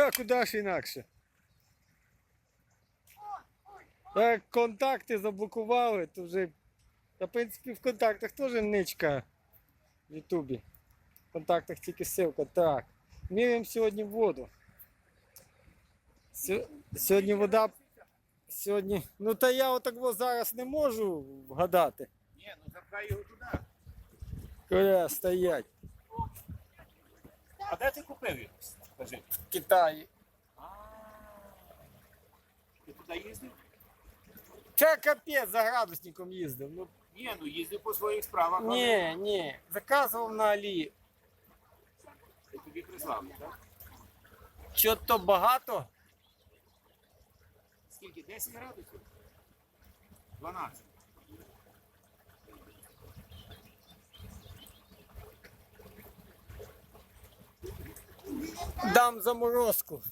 Та куди ж інакше? Так, контакти заблокували, то вже. Та, в принципі, в контактах теж ничка в Ютубі. В контактах тільки ссылка. Так. Міряємо сьогодні воду. Сьо- Сьогодні вода. Сьогодні. Ну та я отак зараз не можу вгадати. Ні, ну запхай його туди. Коля стоять. А де ти купив його? Скажи. В Китаї. А, Ти туди їздив? Це капець за градусником їздив. Ну, Ні, ну їздив по своїх справах. але ні, ні. Заказував на Алі. Ти тобі прислав, так? Що то багато? Скільки? 10 градусів? 12. Дам заморозку.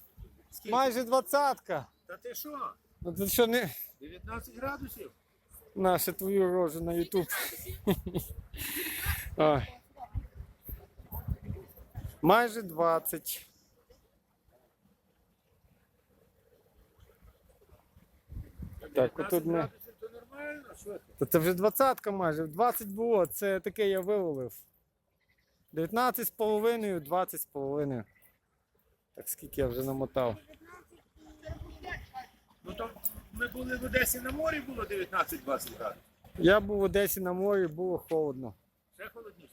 Скільки? Майже двадцятка. Та ти що? Ну ти що не 19 градусів? наша твою рожу на Ютуб. Майже 20. Так, 19 отут ми. то нормально, що? Та це вже двадцятка майже. 20 було. Це таке я виловив. 19 з половиною, 20 з половиною. Так скільки я вже намотав. Ну то ми були в Одесі на морі, було 19-20 градусів. Я був в Одесі на морі, було холодно. Ще холодніше.